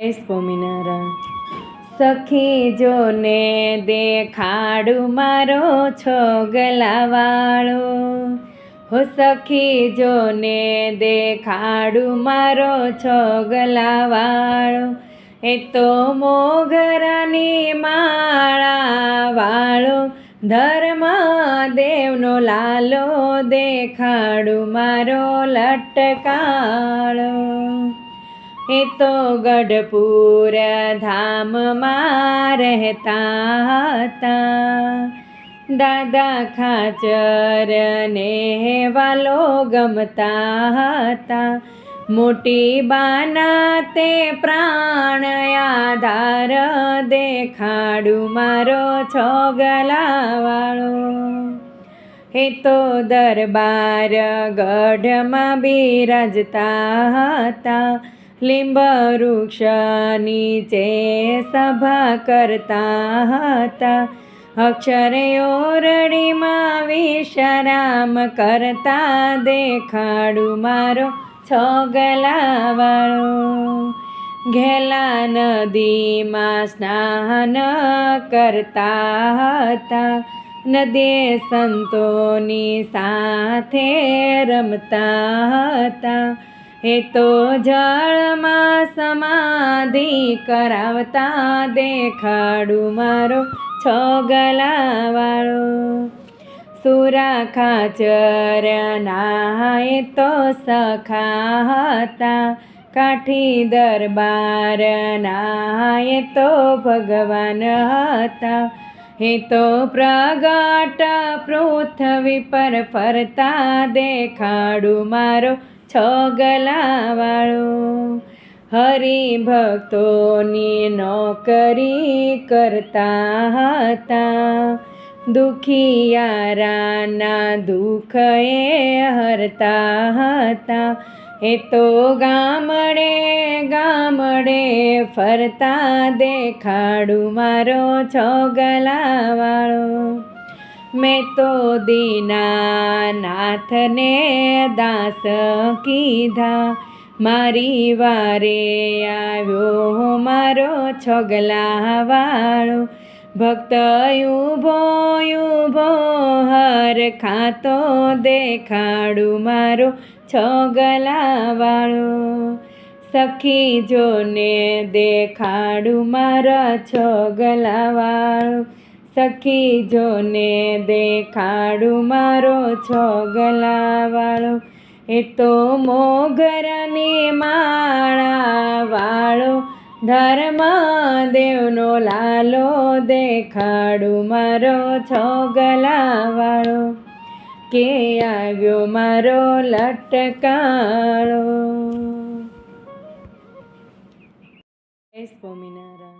સ્વામિનારાયણ સખી જોને દેખાડું મારો છો ગલાવાળો હો સખી જોને દેખાડું મારો છો ગલાવાળો એ તો મોગરાની માળા વાળો. ધર્મ દેવનો લાલો દેખાડું મારો લટકાળો. એ તો ગઢપુર ધામમાં રહેતા હતા દાદા ખાચર વાલો ગમતા હતા મોટી બાના તે પ્રાણ આધાર દેખાડું મારો છોગલાવાળો ગલાવાળો એ તો દરબાર ગઢમાં બિરાજતા હતા. લીંબ વૃક્ષ નીચે સભા કરતા હતા અક્ષરે ઓરડીમાં વિશરામ કરતા દેખાડું મારો છો ગલાવાળો ઘેલા નદીમાં સ્નાન કરતા હતા, નદીએ સંતોની સાથે રમતા હતા. એ તો જળમાં સમાધિ કરાવતા દેખાડું મારો છો ગલાવાળો. સુરા ખાચર એ તો સખા હતા. કાઠી દરબાર એ તો ભગવાન હતા. હે તો પ્રગટ પૃથ્વી પર ફરતા દેખાડું મારો છો ગલાવાળો, હરિભક્તોની નોકરી કરતા હતા. દુખિયારાના દુઃખ એ હરતા હતા. એ તો ગામડે ગામડે ફરતા દેખાડું મારો છો ગલાવાળો. મેં તો દીનાનાથને દાસ કીધા, મારી વારે આવ્યો મારો છોગલાવાળો. ભક્ત ઊભો ઊભો, હર ખાતો દેખાડું મારો છોગલાવાળો. સખી જોને દેખાડું મારા છોગલાવાળો. સખી જોને દેખાડું મારો છોગલાવાળો. એ તો મોગરની માળાવાળો. ધર્મ દેવનો લાલો દેખાડું મારો છોગલાવાળો. કે આવ્યો મારો લટકાળો. સ્વામિનારાયણ.